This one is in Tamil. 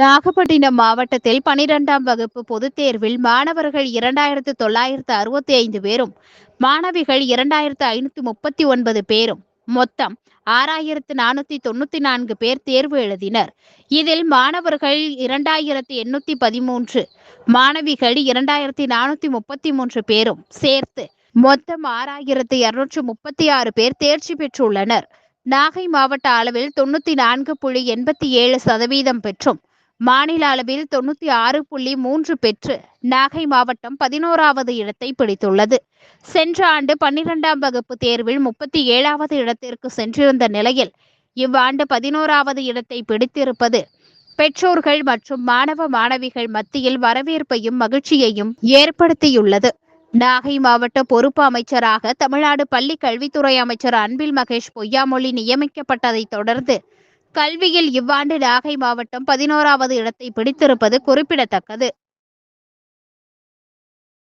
நாகப்பட்டினம் மாவட்டத்தில் பனிரெண்டாம் வகுப்பு பொதுத் தேர்வில் மாணவர்கள் இரண்டாயிரத்து தொள்ளாயிரத்து அறுபத்தி ஐந்து பேரும் மாணவிகள் இரண்டாயிரத்து ஐநூத்தி முப்பத்தி ஒன்பது பேரும். மொத்தம் ஆறாயிரத்து நானூத்தி தொண்ணூத்தி நான்கு பேர் தேர்வு எழுதினர். இதில் மாணவர்கள் இரண்டாயிரத்து எண்ணூத்தி பதிமூன்று மாணவிகள் இரண்டாயிரத்தி நானூத்தி முப்பத்தி மூன்று பேரும் சேர்த்து மொத்தம் ஆறாயிரத்து இருநூற்று முப்பத்தி ஆறு பேர் தேர்ச்சி பெற்றுள்ளனர். நாகை மாவட்ட அளவில் தொண்ணூத்தி நான்கு புள்ளி எண்பத்தி ஏழு சதவீதம் பெற்றும் மாநில அளவில் தொண்ணூத்தி ஆறு புள்ளி மூன்று பெற்று நாகை மாவட்டம் பதினோராவது இடத்தை பிடித்துள்ளது. சென்ற ஆண்டு பன்னிரெண்டாம் வகுப்பு தேர்வில் முப்பத்தி ஏழாவது இடத்திற்கு சென்றிருந்த நிலையில் இவ்வாண்டு பதினோராவது இடத்தை பிடித்திருப்பது பெற்றோர்கள் மற்றும் மாணவ மாணவிகள் மத்தியில் வரவேற்பையும் மகிழ்ச்சியையும் ஏற்படுத்தியுள்ளது. நாகை மாவட்ட பொறுப்பு அமைச்சராக தமிழ்நாடு பள்ளி கல்வித்துறை அமைச்சர் அன்பில் மகேஷ் பொய்யாமொழி நியமிக்கப்பட்டதைத் தொடர்ந்து கல்வியில் இவ்வாண்டு நாகை மாவட்டம் பதினோராவது இடத்தை பிடித்திருப்பது குறிப்பிடத்தக்கது.